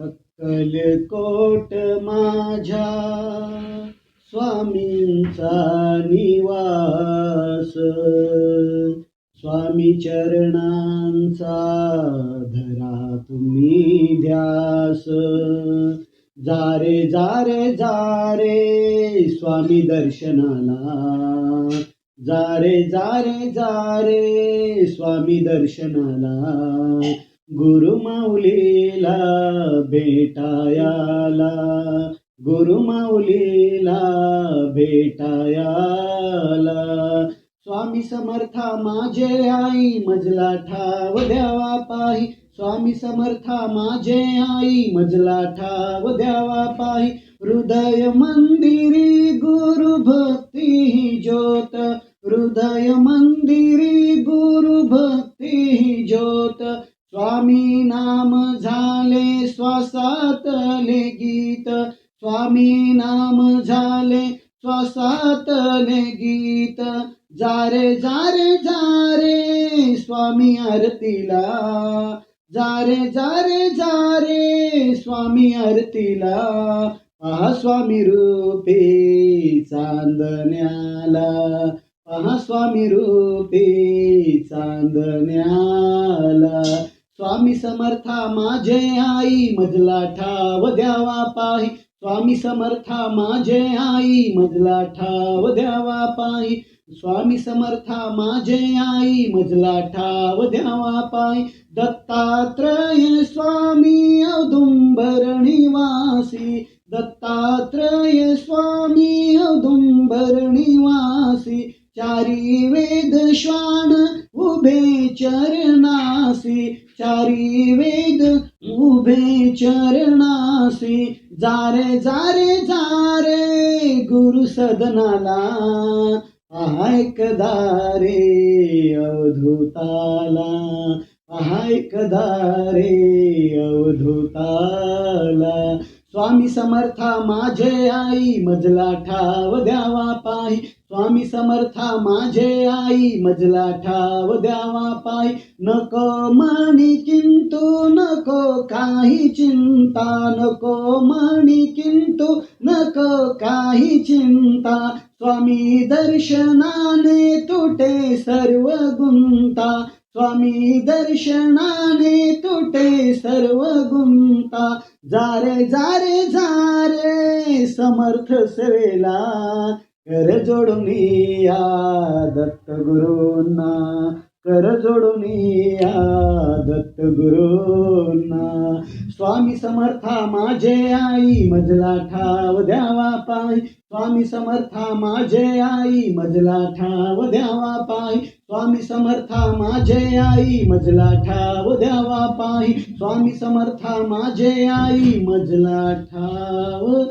अक्कलकोट माझ्या स्वामींचा निवास. स्वामी चरणांचा धरा तुम्ही ध्यास. जारे जारे जारे स्वामी दर्शनाला. जारे जारे जारे स्वामी दर्शनाला. गुरुमाऊलीला भेटायाला गुरुमाऊलीला भेटायाला. स्वामी समर्था माझे आई मजला ठाव द्यावा पाही. स्वामी समर्था माझे आई मजला ठाव द्यावा पाही. हृदय मंदिरी गुरु भक्ती ज्योत. हृदय मंदिरी स्वामी नाम झाले श्वासातले गीत. स्वामी नाम झाले श्वासातले गीत. जारे जारे जारे स्वामी आरतीला. जारे जारे जारे स्वामी आरतीला. पहा स्वामी रूपी चांदण्याला. पहा स्वामी रूपी चांदण्याला. स्वामी समर्था माझे आई मजला ठाव द्यावा पाही. स्वामी समर्था माझे आई मजला ठाव द्यावा पाही. स्वामी समर्था माझे आई मजला ठाव द्यावा पाय दत्तात्रय स्वामी औदुंबर निवासी दत्तात्रय स्वामी औदुंबर निवासी चारी वे उभे चरणासी चारी वेद उभे चरणासी जारे जारे जारे गुरु सदनाला. ऐकदा रे अवधूताला ऐकदा रे अवधूताला. स्वामी समर्था माझे आई मजला ठाव द्यावा पाही स्वामी समर्था माझे आई मजला ठाव द्यावा पाही नको मणी किंतु नको काही चिंता. नको मणी किंतु नको काही चिंता. स्वामी दर्शनाने तुटे सर्व गुंता. स्वामी दर्शनाने तुटे सर्व गुंता. जारे जारे जारे समर्थ सेवेला. कर जोडून या दत्त गुरूंना. कर जोडून या दत्त गुरूंना. स्वामी समर्था माझे आई मजला ठाव द्यावा पाय. स्वामी समर्था माझे आई मजला ठाव द्यावा पाय. स्वामी समर्था माझे आई मजला ठाव द्यावा पाय. स्वामी समर्था माझे आई मजला ठाव